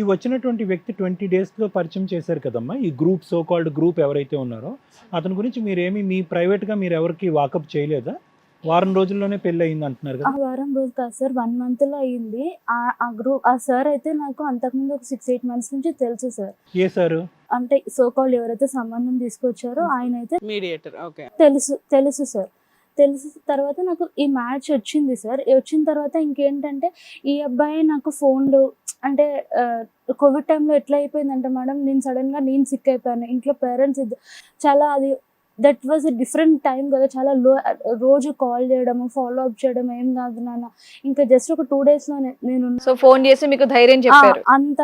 ఈ వచ్చినటువంటి వ్యక్తి ట్వంటీ డేస్లో పరిచయం చేశారు కదమ్మా. ఈ గ్రూప్ సో కాల్డ్ గ్రూప్ ఎవరైతే ఉన్నారో అతని గురించి మీరేమి మీ ప్రైవేట్గా మీరు ఎవరికి వాకప్ చేయలేదా? వారం రోజుల్లోనే పెళ్ళి అయింది అంటున్నారు ఆ కదా వారం రోజు కాదు సార్ వన్ మంత్లో అయింది. ఆ ఆ గ్రూప్ ఆ సార్ అయితే నాకు అంతకుముందు ఒక సిక్స్ ఎయిట్ మంత్స్ నుంచి తెలుసు సార్. ఏ సారు? అంటే సో కాల్ ఎవరైతే సంబంధం తీసుకొచ్చారో ఆయన అయితే మీడియేటర్ ఓకే. తెలుసు తెలుసు సార్. తెలుసు తర్వాత నాకు ఈ మ్యాచ్ వచ్చింది సార్. వచ్చిన తర్వాత ఇంకేంటంటే ఈ అబ్బాయి నాకు ఫోన్లు అంటే కోవిడ్ టైంలో ఎట్లా అయిపోయిందంటే మేడం నేను సడన్గా నేను సిక్ అయిపోయాను. ఇంట్లో పేరెంట్స్ చాలా అది that was a different time కదా. చాలా లో రోజు కాల్ చేయడము ఫాలో అప్ చేయడం ఏం కాదు నాన్న. ఇంకా జస్ట్ ఒక టూ డేస్లో నేను సో ఫోన్ చేసి మీకు ధైర్యం చెప్పారు. అంత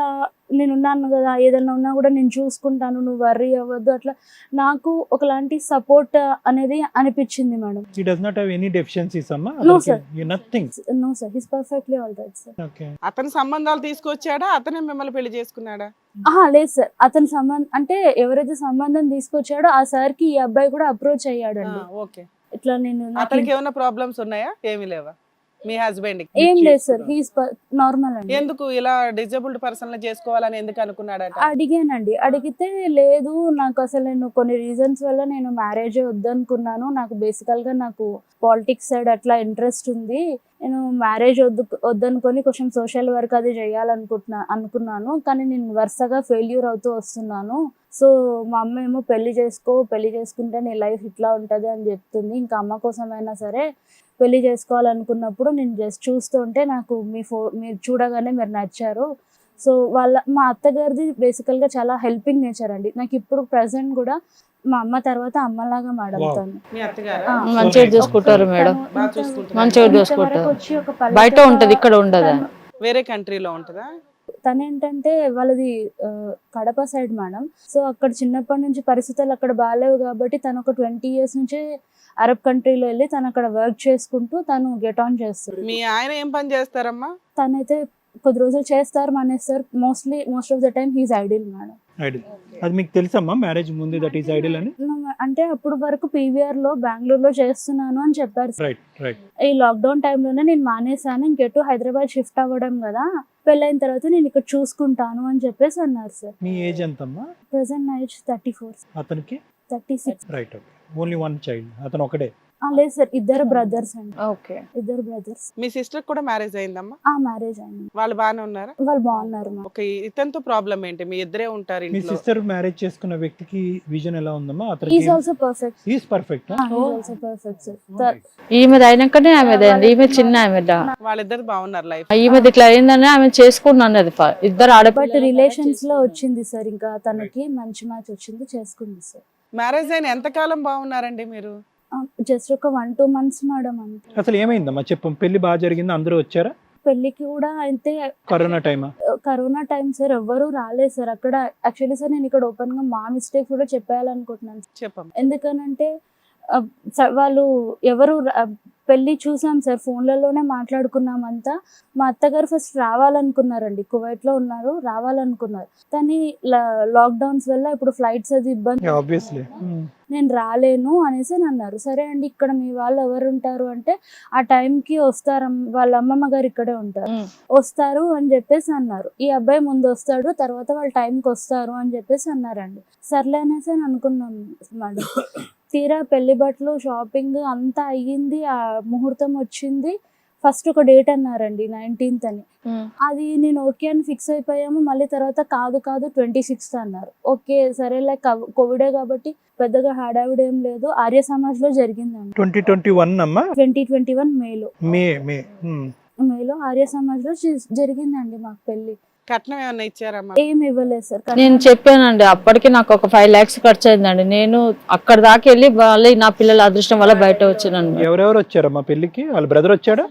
నేను ఉన్నాను కదా ఏదైనా ఉన్నా కూడా నేను చూసుకుంటాను నువ్వు వర్రీ అవ్వద్దు అట్లా. నాకు ఒకలాంటి సపోర్ట్ అనేది అనిపించింది madam. Does not any deficiencies అమ్మా? No, sir. Nothing no sir his perfectly all sir okay అతని సంబంధాలు తీసుకొచ్చాడా? అతనే మిమ్మల్ని పెళ్ళి చేసుకున్నాడా? ఆహా లేదు సార్ అతని సంబంధం అంటే ఎవరైతే సంబంధం తీసుకొచ్చాడో ఆ సార్కి ఈ అబ్బాయి కూడా అప్రోచ్ అయ్యాడండి. ఓకే. ఇట్లా నేను నాకు అతనికి ఏమైనా ప్రాబ్లమ్స్ ఉన్నాయా? ఏమీ లేవా? మీ హస్బెండ్ ఏం లేదు సార్ హీస్ నార్మల్ అండి. ఎందుకు ఇలా డిజేబుల్డ్ పర్సన్ చేసుకోవాలని ఎందుకు అనుకున్నాడట? అడిగానండి. అడిగితే లేదు నాకు అసలు నేను కొన్ని రీజన్స్ వల్ల నేను మ్యారేజ్ వద్దనుకున్నాను. నాకు బేసికల్గా నాకు పాలిటిక్స్ సైడ్ అట్లా ఇంట్రెస్ట్ ఉంది. నేను మ్యారేజ్ వద్దు వద్దనుకొని కొంచెం సోషల్ వర్క్ అది చేయాలనుకుంటున్నా అనుకున్నాను. కానీ నేను వరుసగా ఫెయిల్యూర్ అవుతూ వస్తున్నాను. సో మా అమ్మ ఏమో పెళ్ళి చేసుకో పెళ్ళి చేసుకుంటే నీ లైఫ్ ఇట్లా ఉంటుంది అని చెప్తుంది. ఇంకా అమ్మ కోసమైనా సరే పెళ్ళి చేసుకోవాలనుకున్నప్పుడు నేను జస్ట్ చూస్తుంటే నాకు మీ ఫో మీరు చూడగానే మీరు నచ్చారు సో వాళ్ళ మా అత్తగారిది బేసికల్గా చాలా హెల్పింగ్ నేచర్ అండి నాకు ఇప్పుడు ప్రెసెంట్ కూడా మా అమ్మ తర్వాత అమ్మలాగా మేడం Wow. తను మీ అత్తగారు ఆ. మంచిగా చూసుకుంటారు మేడం. మంచిగా చూసుకుంటారు. బయట ఉంటది ఇక్కడ ఉండదు వేరే కంట్రీలో ఉంటుందా తను ఏంటంటే వాళ్ళది కడప సైడ్ మేడం. సో అక్కడ చిన్నప్పటి నుంచి పరిస్థితులు అక్కడ బాగాలేవు కాబట్టి తను ఒక ట్వంటీ ఇయర్స్ నుంచే అరబ్ కంట్రీలో వెళ్ళి తను అక్కడ వర్క్ చేసుకుంటూ తను గెట్ ఆన్ చేస్తుంది మీ ఆయన ఏం పని చేస్తారమ్మా? తనైతే కొద్ది రోజులు చేస్తారు మానేస్తారు. Mostly most of the time he's ideal madam idle అది మీకు తెలుసమ్మా? మ్యారేజ్ ముందు దట్ ఈస్ ఐడిల్ అని? అంటే అప్పుడు వరకు పీవీఆర్లో బెంగళూరులో చేస్తున్నాను అని చెప్పారు. రైట్ రైట్ ఈ లాక్డౌన్ టైంలోనే నేను మానేశాను. ఇంకెటు హైదరాబాద్ షిఫ్ట్ అవ్వడం కదా. పెళ్ళైన తర్వాత నేను ఇక్కడ చూసుకుంటాను అని చెప్పేసి అన్నారు సార్. మీ ఏజ్ ఎంతమ్మా? ప్రెసెంట్ నా ఏజ్ థర్టీ ఫోర్ అతనికి? Thirty six right only one child అతను ఒకడే. లేదు సార్ ఇద్దరు బ్రదర్స్ అండి. ఓకే. ఇద్దరు బ్రదర్స్. మీ సిస్టర్ కూడా మ్యారేజ్ అయిందమ్మా? ఆ మ్యారేజ్ అయింది. వాళ్ళు బాగానే ఉన్నారా? వాళ్ళు బాగున్నారు ఒక ఇతనితో ప్రాబ్లం ఏంటి? మీ ఇద్దరే ఉంటారు మీ సిస్టర్ మ్యారేజ్ చేసుకున్న వ్యక్తికి విజన్ ఎలా ఉందమ్మా? ఈజ్ అతనికి also perfect is perfect also perfect sir ఈమెది అయినాకనే ఆమెది అయింది ఈమె చిన్న ఆమె వాళ్ళిద్దరు బాగున్నారు లైఫ్. ఈమెది ఇట్లా అయిందని ఆమె చేసుకున్నాను ఫ- ఇద్దరు బట్ ఆడపిల్ల రిలేషన్స్లో వచ్చింది సార్ ఇంకా తనకి మంచి మ్యాచ్ వచ్చింది చేసుకుంది సార్. మ్యారేజ్ అయిన ఎంతకాలం బాగున్నారండి మీరు? జస్ట్ ఒక వన్ టూ మంత్స్ మేడం అంతే. అసలు ఏమైందమ్మా? చెప్పు పెళ్ళి బాగా జరిగింది? అందరూ వచ్చారా? పెళ్ళికి కూడా అయితే కరోనా టైమా కరోనా టైం సార్ ఎవ్వరూ రాలేదు సార్ అక్కడ యాక్చువల్లీ సార్ నేను ఇక్కడ ఓపెన్గా మా మిస్టేక్ కూడా చెప్పేయాలనుకుంటున్నాను చెప్పమ్మా. ఎందుకనంటే వాళ్ళు ఎవరు పెళ్ళి చూసాం సార్ ఫోన్లలోనే మాట్లాడుకున్నాం అంతా మా అత్తగారు ఫస్ట్ రావాలనుకున్నారండి కువైట్లో ఉన్నారు రావాలనుకున్నారు. కానీ లాక్డౌన్స్ వల్ల ఇప్పుడు ఫ్లైట్స్ అది ఇబ్బంది. ఆబ్వియస్లీ నేను రాలేను అనేసి అని అన్నారు. సరే అండి ఇక్కడ మీ వాళ్ళు ఎవరు ఉంటారు అంటే ఆ టైంకి వస్తారు వాళ్ళ అమ్మమ్మ గారు ఇక్కడే ఉంటారు. ఉమ్. వస్తారు అని చెప్పేసి అన్నారు. ఈ అబ్బాయి ముందు వస్తాడు తర్వాత వాళ్ళ టైంకి వస్తారు అని చెప్పేసి అన్నారండి. సర్లే అనేసి అని అనుకున్నాను మేడం. తీరా పెళ్ళి బట్టలు షాపింగ్ అంతా అయ్యింది. ఆ ముహూర్తం వచ్చింది. ఫస్ట్ ఒక డేట్ అన్నారండి నైన్టీన్త్ అని. అది నేను ఓకే అని ఫిక్స్ అయిపోయాము. మళ్ళీ తర్వాత కాదు కాదు ట్వంటీ సిక్స్త్ అన్నారు. ఓకే సరేలే కవ్- కోవిడే కాబట్టి పెద్దగా హడావిడి ఏం లేదు. ఆర్య సమాజ్లో జరిగిందండి. ట్వంటీ ట్వంటీ వన్ అమ్మా? ట్వంటీ ట్వంటీ వన్ మేలో. మే. మేలో ఆర్య సమాజ్లో జరిగిందండి మాకు పెళ్ళి కట్నం ఏమన్నా ఇచ్చారమ్మా? ఏం ఇవ్వలేదు సార్ కానీ నేను చెప్పానండి అప్పటికి నాకు ఒక ఫైవ్ లాక్స్ ఖర్చు అయిందండి నేను అక్కడ దాకా వెళ్ళి మళ్ళీ నా పిల్లల అదృష్టం వల్ల బయట వచ్చినాను. ఎవరెవరు వచ్చారమ్మా పెళ్ళికి వాళ్ళ బ్రదర్ వచ్చాడా?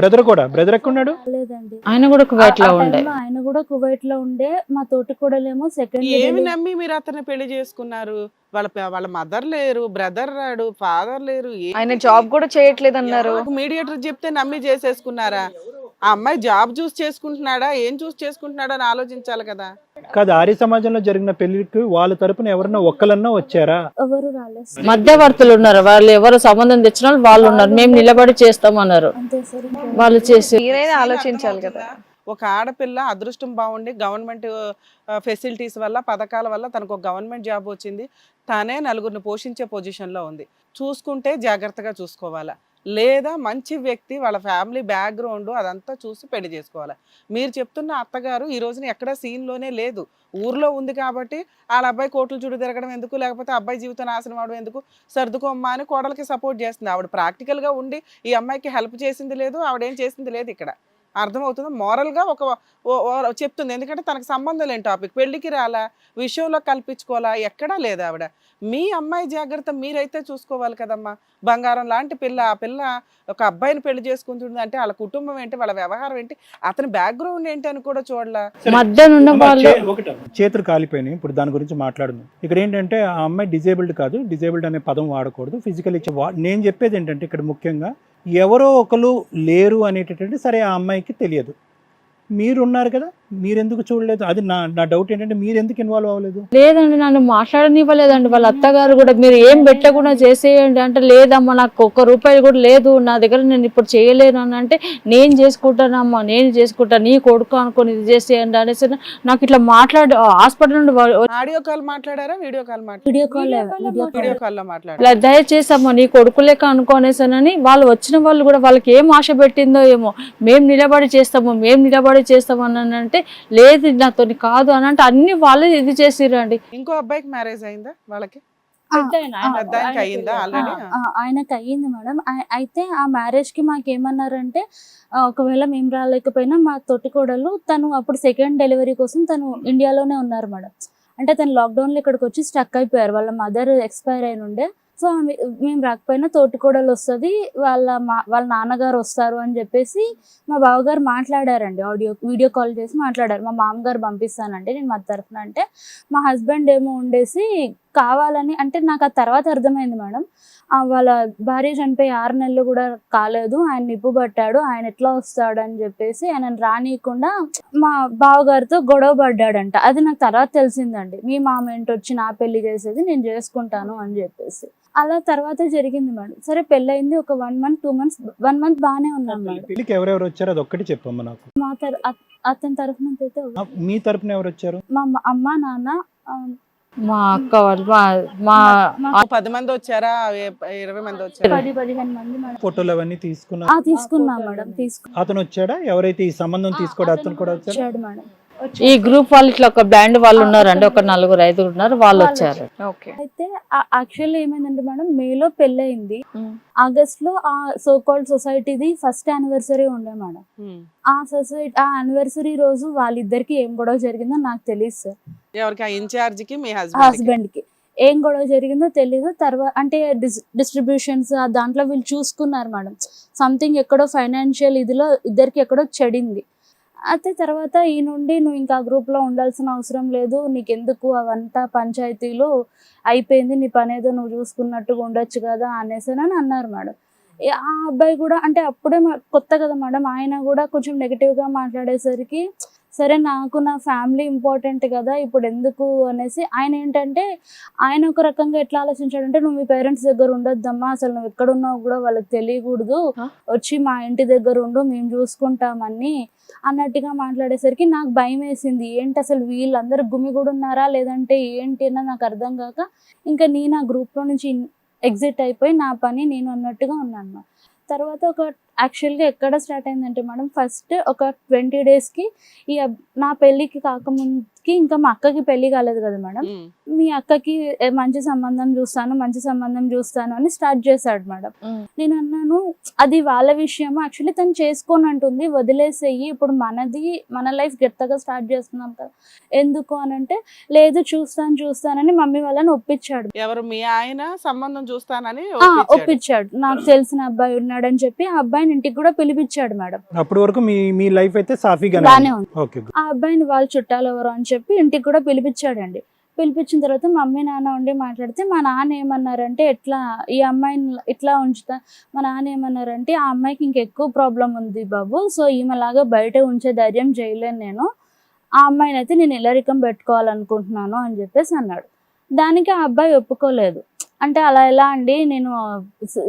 బ్రదర్ కూడా? బ్రదర్ ఎక్కడున్నాడు? రాలేదండి. ఆయన కూడా కువైట్లో ఉండే. ఆయన కూడా కువైట్లో ఉండే మా తోటి కూడలేమో సెకండ్ ఏమి నమ్మి మీరు అతన్ని పెళ్ళి చేసుకున్నారు? వాళ్ళ వాళ్ళ మదర్ లేరు బ్రదర్ రాడు ఫాదర్ లేరు ఆయన జాబ్ కూడా చేయట్లేదు అన్నారు మీడియేటర్ చెప్తే నమ్మి చేసేసుకున్నారా? ఆ అమ్మాయి జాబ్ చూస్ చేసుకుంటున్నాడా? ఏం చూస్ చేసుకుంటున్నాడా అని ఆలోచించాలి కదా. కాదు ఆర్య సమాజంలో జరిగిన పెళ్ళికి వాళ్ళ తరపున ఎవరన్నా ఒక్కలన్నా వచ్చారా? ఎవరు రాలేదు. సార్. మధ్యవర్తులు ఉన్నారు. వాళ్ళు ఎవరు సంబంధం తెచ్చిన వాళ్ళు వాళ్ళు ఉన్నారు. మేము నిలబడి చేస్తామన్నారు అంతే సార్ ఇంకేం వాళ్ళు చేసి మీరైనా ఆలోచించాలి కదా. ఒక ఆడపిల్ల అదృష్టం బాగుండి గవర్నమెంట్ ఫెసిలిటీస్ వల్ల పథకాల వల్ల తనకు ఒక గవర్నమెంట్ జాబ్ వచ్చింది. తానే నలుగురిని పోషించే పొజిషన్లో ఉంది. చూసుకుంటే జాగ్రత్తగా చూసుకోవాలా. లేదా మంచి వ్యక్తి వాళ్ళ ఫ్యామిలీ బ్యాక్గ్రౌండ్ అదంతా చూసి పెళ్ళి చేసుకోవాలి. మీరు చెప్తున్న అత్తగారు ఈ రోజున ఎక్కడ సీన్లోనే లేదు. ఊర్లో ఉంది కాబట్టి వాళ్ళ అబ్బాయి కోట్లు చుట్టూ తిరగడం ఎందుకు? లేకపోతే అబ్బాయి జీవితం నాశనం అవడం ఎందుకు? సర్దుకోమ్మా అని కోడలకి సపోర్ట్ చేస్తుంది. ఆవిడ ప్రాక్టికల్గా ఉండి ఈ అమ్మాయికి హెల్ప్ చేసింది లేదు ఆవిడ ఏం చేసింది లేదు ఇక్కడ. అర్థమవుతుంది? మోరల్గా ఒక ఓ- చెప్తుంది. ఎందుకంటే తనకు సంబంధం లేని టాపిక్. పెళ్ళికి రాలా? విషయంలో కల్పించుకోవాలా? ఎక్కడా లేదు ఆవిడ. మీ అమ్మాయి జాగ్రత్త మీరైతే చూసుకోవాలి కదమ్మా. బంగారం లాంటి పిల్ల ఆ పిల్ల ఒక అబ్బాయిని పెళ్ళి చేసుకుంటుంది అంటే వాళ్ళ కుటుంబం ఏంటి వాళ్ళ వ్యవహారం ఏంటి అతని బ్యాక్గ్రౌండ్ ఏంటి అని కూడా చూడలా. చేతులు కాలిపోయినాయి ఇప్పుడు దాని గురించి మాట్లాడుదాం. ఇక్కడ ఏంటంటే ఆ అమ్మాయి డిజేబుల్డ్ కాదు డిజేబుల్డ్ అనే పదం వాడకూడదు ఫిజికల్ ఇచ్చే నేను చెప్పేది ఏంటంటే ఇక్కడ ముఖ్యంగా ఎవరో ఒకరు లేరు అనేటటువంటి సరే ఆ అమ్మాయికి తెలియదు. మీరు ఉన్నారు కదా? మీరు ఎందుకు చూడలేదు? అది నా నా డౌట్ ఏంటంటే మీరు ఎందుకు ఇన్వాల్వ్ అవ్వలేదు? లేదండి నన్ను మాట్లాడనివ్వలేదండి. వాళ్ళ అత్తగారు కూడా మీరు ఏం పెట్టకుండా చేసేయండి అంటే లేదమ్మా నాకు ఒక్క రూపాయి కూడా లేదు. నా దగ్గర నేను ఇప్పుడు చేయలేను అని అంటే నేను చేసుకుంటానమ్మా నేను చేసుకుంటాను నీ కొడుకు అనుకొని ఇది చేసేయండి అనేసి నాకు ఇట్లా మాట్లాడి హాస్పిటల్ నుండి ఆడియో కాల్ మాట్లాడారా? Video call video call video call కాల్లో మాట్లాడారు? దయచేసి అమ్మ నీ కొడుకు లెక్క అనుకోనేసానని వాళ్ళు వచ్చిన వాళ్ళు కూడా వాళ్ళకి ఏం ఆశ పెట్టిందో ఏమో మేము నిలబడి చేస్తాము మేము నిలబడి చేస్తాము అని అంటే లేదు నాతో కాదు అని అంటే అన్ని వాళ్ళే ఇది చేసిరండి. ఇంకో అబ్బాయికి మ్యారేజ్ అయిందా వాళ్ళకి? ఆయనకి అయ్యింది మేడం. అయితే ఆ మ్యారేజ్కి మాకు ఏమన్నారంటే ఒకవేళ మేము రాలేకపోయినా మా తోటి కోడలు తను అప్పుడు సెకండ్ డెలివరీ కోసం తను ఇండియాలోనే ఉన్నారు మేడం. అంటే తను లాక్డౌన్లో ఇక్కడికి వచ్చి స్టక్ అయిపోయారు. వాళ్ళ మదర్ ఎక్స్పైర్ అయిన ఉండే సో ఆమె- మేము రాకపోయినా తోటికోడలు వస్తుంది వాళ్ళ మా వాళ్ళ నాన్నగారు వస్తారు అని చెప్పేసి మా బావగారు మాట్లాడారండి ఆడియో వీడియో కాల్ చేసి మాట్లాడారు. మా మామగారు పంపిస్తానండి నేను మా తరఫున అంటే మా హస్బెండ్ ఏమో ఉండేసి కావాలని అంటే నాకు ఆ తర్వాత అర్థమైంది మేడం. వాళ్ళ భార్య చనిపోయి ఆరు నెలలు కూడా కాలేదు ఆయన నిప్పు పట్టాడు ఆయన ఎట్లా వస్తాడు అని చెప్పేసి ఆయన రానియకుండా మా బావగారితో గొడవ పడ్డాడంట. అది నాకు తర్వాత తెలిసిందండి. మీ మామ ఏంటి వచ్చి నా పెళ్ళి చేసేది నేను చేసుకుంటాను అని చెప్పేసి. అలా తర్వాత జరిగింది మేడం. సరే పెళ్ళయింది ఒక one month two months one month బాగానే ఉన్నాం మేడం. పెళ్ళికి ఎవరెవరు వచ్చారో అది ఒక్కటి చెప్పమ్మా నాకు. మా తర అత- అతని తరఫున అయితే ఆ, మీ తరపున ఎవరు వచ్చారు? మా అమ్మ- అమ్మ నాన్న ఆ, మా అక్క వాళ్ళు మా మా మా పది మంది వచ్చారా? ఏ- ఇరవై మంది వచ్చారా? పది పదిహేను మంది మేడం. ఫోటోలు అవన్నీ తీసుకున్నా ఆ తీసుకున్నాం మేడం తీసుకున్నాం అతను వచ్చాడా? ఎవరైతే ఈ సంబంధం తీసుకోవడం అతను కూడా వచ్చాడు మేడం. ఈ గ్రూప్ వాళ్ళు ఇట్లా ఒక బ్యాండ్ వాళ్ళు ఉన్నారండి ఒక నలుగురు ఐదుగురు ఉన్నారు వాళ్ళు వచ్చారు. ఓకే. అయితే యాక్చువల్లీ ఏమైందంటే మేడం మేలో పెళ్ళయింది. ఆగస్ట్లో ఆ సో కాల్డ్ సొసైటీది ఫస్ట్ యానివర్సరీ ఉండే మేడం. ఆ సొసైటీ ఆ యానివర్సరీ రోజు వాళ్ళిద్దరికి ఏం గొడవ జరిగిందో నాకు తెలియదు సార్. ఎవరికి? ఆ ఇన్ఛార్జ్కి మీ హస్బెండ్ హస్బెండ్కి ఏం గొడవ జరిగిందో తెలీదు. తర్వాత అంటే డిస్ డిస్ట్రిబ్యూషన్స్ దాంట్లో వీళ్ళు చూసుకున్నారు మేడం. సంథింగ్ ఎక్కడో ఫైనాన్షియల్ ఇదిలో ఇద్దరికి ఎక్కడో చెడింది. అయితే తర్వాత ఈ నుండి నువ్వు ఇంకా గ్రూప్లో ఉండాల్సిన అవసరం లేదు నీకెందుకు అవంతా పంచాయతీలు అయిపోయింది నీ పని ఏదో నువ్వు చూసుకున్నట్టుగా ఉండొచ్చు కదా అనేసి అని అన్నారు మేడం. ఆ అబ్బాయి కూడా అంటే అప్పుడే మా- కొత్త కదా మేడం ఆయన కూడా కొంచెం నెగిటివ్గా మాట్లాడేసరికి సరే నాకు నా ఫ్యామిలీ ఇంపార్టెంట్ కదా ఇప్పుడు ఎందుకు అనేసి ఆయన ఏంటంటే ఆయన ఒక రకంగా ఎట్లా ఆలోచించాడంటే నువ్వు మీ పేరెంట్స్ దగ్గర ఉండొద్దమ్మా అసలు నువ్వు ఎక్కడ ఉన్నావు కూడా వాళ్ళకి తెలియకూడదు? వచ్చి మా ఇంటి దగ్గర ఉండు మేము చూసుకుంటామని అన్నట్టుగా మాట్లాడేసరికి నాకు భయం వేసింది. ఏంటి అసలు వీళ్ళందరూ గుమి కూడా ఉన్నారా? లేదంటే ఏంటి? అన్నది నాకు అర్థం కాక ఇంకా నేను ఆ గ్రూప్లో నుంచి ఎగ్జిట్ అయిపోయి నా పని నేను అన్నట్టుగా ఉన్నాను. తర్వాత ఒక యాక్చువల్గా ఎక్కడ స్టార్ట్ అయిందంటే మేడం ఫస్ట్ ఒక ట్వంటీ డేస్కి ఈ నా పెళ్ళికి కాకముందుకి ఇంకా మా అక్కకి పెళ్ళి కాలేదు కదా మేడం. మీ అక్కకి మంచి సంబంధం చూస్తాను మంచి సంబంధం చూస్తాను అని స్టార్ట్ చేశాడు మేడం. నేను అన్నాను అది వాళ్ళ విషయం యాక్చువల్లీ తను చేసుకోని అంటుంది వదిలేసేయి ఇప్పుడు మనది మన లైఫ్ గెత్తగా స్టార్ట్ చేస్తున్నాం కదా. ఎందుకు అని అంటే లేదు చూస్తాను చూస్తానని మమ్మీ వాళ్ళని ఒప్పించాడు. ఎవరు మీ ఆయన సంబంధం చూస్తానని ఒప్పించాడు. నాకు తెలిసిన అబ్బాయి ఉన్నాడని చెప్పి ఆ అబ్బాయిని ఇంటికి కూడా పిలిపించాడు మేడం. అప్పటి వరకు మీ మీ లైఫ్ అయితే సాఫీగా బానే ఉంది. ఓకే ఆ అబ్బాయిని వాళ్ళ చుట్టాలు ఎవరు అని చెప్పి ఇంటికి కూడా పిలిపించాడండి. పిలిపించిన తర్వాత మమ్మీ నాన్న ఉండి మాట్లాడితే మా నాన్న ఏమన్నారంటే ఎట్లా ఈ అమ్మాయిని ఇట్లా ఉంచుతా మా నాన్న ఏమన్నారంటే ఆ అమ్మాయికి ఇంకెక్కువ ప్రాబ్లం ఉంది బాబు సో ఈమెలాగా బయట ఉంచే ధైర్యం చేయలేను నేను. ఆ అమ్మాయిని అయితే నేను ఇల్లరికం పెట్టుకోవాలనుకుంటున్నాను అని చెప్పేసి అన్నాడు. దానికి ఆ అబ్బాయి ఒప్పుకోలేదు. అంటే అలా ఎలా అండి? నేను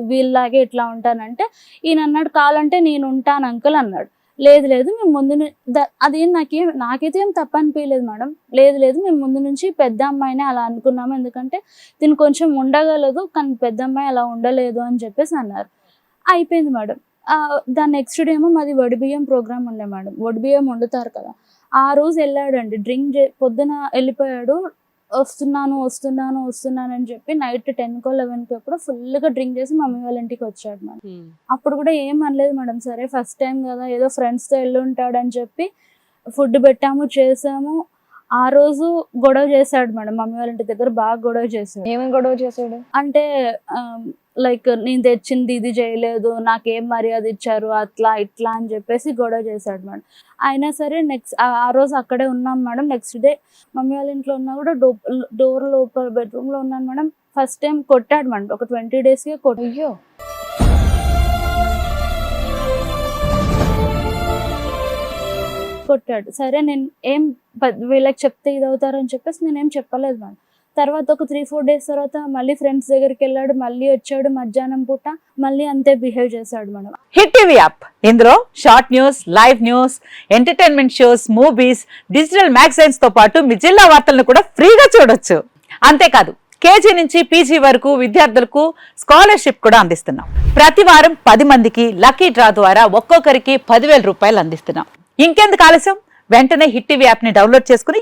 వీళ్ళలాగే ఇట్లా ఉంటానంటే ఈయన అన్నాడు కావాలంటే నేను ఉంటాను అంకుల్ అన్నాడు. లేదు లేదు మేము ముందు అది ద- అదేం నాకేం నాకైతే ఏం తప్పనిపించలేదు మేడం. లేదు లేదు మేము ముందు నుంచి పెద్ద అమ్మాయినే అలా అనుకున్నాము. ఎందుకంటే దీన్ని కొంచెం ఉండగలదు కానీ పెద్ద అమ్మాయి అలా ఉండలేదు అని చెప్పేసి అన్నారు. అయిపోయింది మేడం. దాని నెక్స్ట్ డే ఏమో మాది వడి బియ్యం ప్రోగ్రామ్ ఉండే మేడం. వడి బియ్యం వండుతారు కదా. ఆ రోజు వెళ్ళాడండి. డ్రింక్ చే పొద్దున వెళ్ళిపోయాడు. వస్తున్నాను వస్తున్నాను వస్తున్నాను అని చెప్పి నైట్ టెన్కో లెవెన్కో ఎప్పుడు ఫుల్గా డ్రింక్ చేసి మమ్మీ వాళ్ళ ఇంటికి వచ్చాడు మేడం. అప్పుడు కూడా ఏం అనలేదు మేడం సరే ఫస్ట్ టైం కదా ఏదో ఫ్రెండ్స్తో వెళ్ళి ఉంటాడని చెప్పి ఫుడ్ పెట్టాము చేసాము. ఆ రోజు గొడవ చేశాడు మేడం మమ్మీ వాళ్ళ ఇంటి దగ్గర బాగా గొడవ చేశాడు. ఏమేమి గొడవ చేసాడు అంటే లైక్ నేను తెచ్చింది ఇది చేయలేదు నాకేం మర్యాద ఇచ్చారు అట్లా ఇట్లా అని చెప్పేసి గొడవ చేశాడు మేడం. అయినా సరే నెక్స్ట్ ఆ రోజు అక్కడే ఉన్నాం మేడం. నెక్స్ట్ డే మమ్మీ వాళ్ళ ఇంట్లో ఉన్నా కూడా డో డోర్ లోపల బెడ్రూమ్లో ఉన్నాను మేడం. ఫస్ట్ టైం కొట్టాడు మేడం. ఒక ట్వంటీ డేస్కే కొట్టాడు అయ్యో! కొట్టాడు. సరే నేను ఏం వీళ్ళకి చెప్తే ఇది అవుతారని చెప్పేసి నేనేం చెప్పలేదు మేడం. తర్వాత ఒక త్రీ ఫోర్ డేస్ తర్వాత మళ్ళీ ఫ్రెండ్స్ దగ్గరికి వెళ్ళాడు మళ్ళీ వచ్చాడు మధ్యాహ్నం పూట మళ్ళీ అంతే బిహేవ్ చేశాడు మనం హిట్ టీవీ యాప్. ఇందులో short news live news entertainment shows movies digital మ్యాగజైన్స్తో పాటు మీ జిల్లా వార్తలను కూడా ఫ్రీగా చూడొచ్చు. అంతేకాదు కేజీ నుంచి పీజీ వరకు విద్యార్థులకు స్కాలర్షిప్ కూడా అందిస్తున్నాం. ప్రతి వారం పది మందికి లక్కీ డ్రా ద్వారా ఒక్కొక్కరికి పదివేల రూపాయలు అందిస్తున్నాం. ఇంకెందుకు ఆలస్యం? వెంటనే హిట్ టీవీ యాప్ని డౌన్లోడ్ చేసుకుని